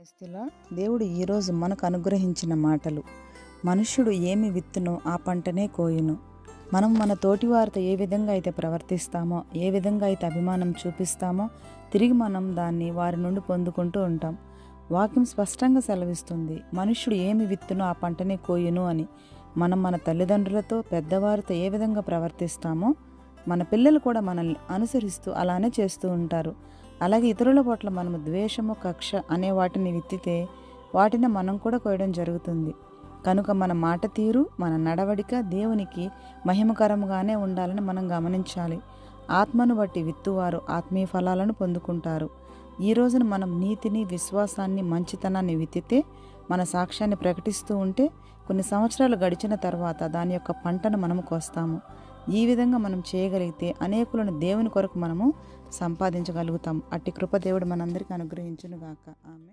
క్రైస్తులా దేవుడు ఈరోజు మనకు అనుగ్రహించిన మాటలు. మనుష్యుడు ఏమి విత్తునో ఆ పంటనే కోయును. మనం మన తోటివారితో ఏ విధంగా అయితే ప్రవర్తిస్తామో ఏ విధంగా అయితే అభిమానం చూపిస్తామో తిరిగి మనం దాన్ని వారి నుండి పొందుకుంటూ ఉంటాం. వాక్యం స్పష్టంగా సెలవిస్తుంది మనుష్యుడు ఏమి విత్తునో ఆ పంటనే కోయును అని. మనం మన తల్లిదండ్రులతో పెద్దవారితో ఏ విధంగా ప్రవర్తిస్తామో మన పిల్లలు కూడా మనల్ని అనుసరిస్తూ అలానే చేస్తూ ఉంటారు. అలాగే ఇతరుల పట్ల మనము ద్వేషము కక్ష అనే వాటిని విత్తితే వాటిని మనం కూడా కోయడం జరుగుతుంది. కనుక మన మాట తీరు మన నడవడిక దేవునికి మహిమకరముగానే ఉండాలని మనం గమనించాలి. ఆత్మను బట్టి విత్తువారు ఆత్మీయ ఫలాలను పొందుకుంటారు. ఈ రోజున మనం నీతిని విశ్వాసాన్ని మంచితనాన్ని విత్తితే మన సాక్ష్యాన్ని ప్రకటిస్తూ ఉంటే కొన్ని సంవత్సరాలు గడిచిన తర్వాత దాని యొక్క పంటను మనము కోస్తాము. ఈ విధంగా మనం చేయగలిగితే అనేకులను దేవుని కొరకు మనము సంపాదించగలుగుతాం. అట్టి కృప దేవుడు మనందరికీ అనుగ్రహించునుగాక. ఆమె